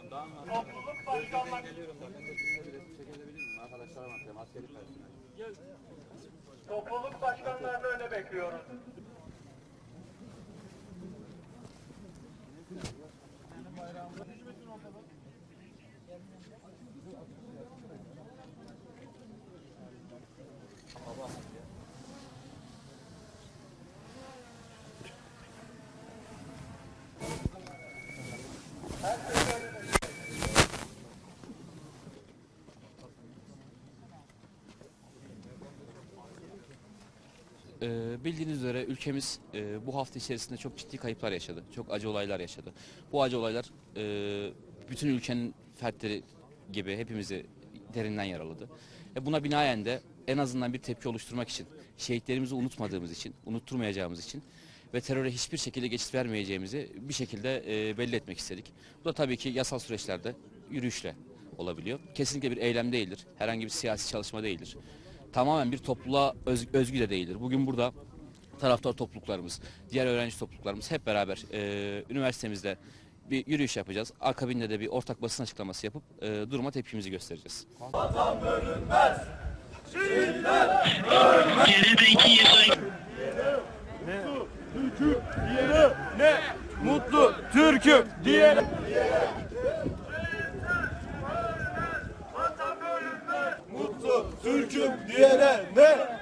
Topluluk başkanları Geliyorum da ben de sizinle bir resim çekebilir miyim? Arkadaşlarım atıyorum askeri personel. topluluk başkanlarını öne bekliyoruz. Ee, bildiğiniz üzere ülkemiz e, bu hafta içerisinde çok ciddi kayıplar yaşadı. Çok acı olaylar yaşadı. Bu acı olaylar e, bütün ülkenin fertleri gibi hepimizi derinden yaraladı. E, buna binaen de en azından bir tepki oluşturmak için, şehitlerimizi unutmadığımız için, unutturmayacağımız için ve teröre hiçbir şekilde geçit vermeyeceğimizi bir şekilde e, belli etmek istedik. Bu da tabii ki yasal süreçlerde yürüyüşle olabiliyor. Kesinlikle bir eylem değildir. Herhangi bir siyasi çalışma değildir tamamen bir topluluğa öz- özgü de değildir. Bugün burada taraftar topluluklarımız, diğer öğrenci topluluklarımız hep beraber e, üniversitemizde bir yürüyüş yapacağız. Akabinde de bir ortak basın açıklaması yapıp e, duruma tepkimizi göstereceğiz. İki yıl Mutlu Türk'üm diye. Mutlu Türk'üm diyene ne?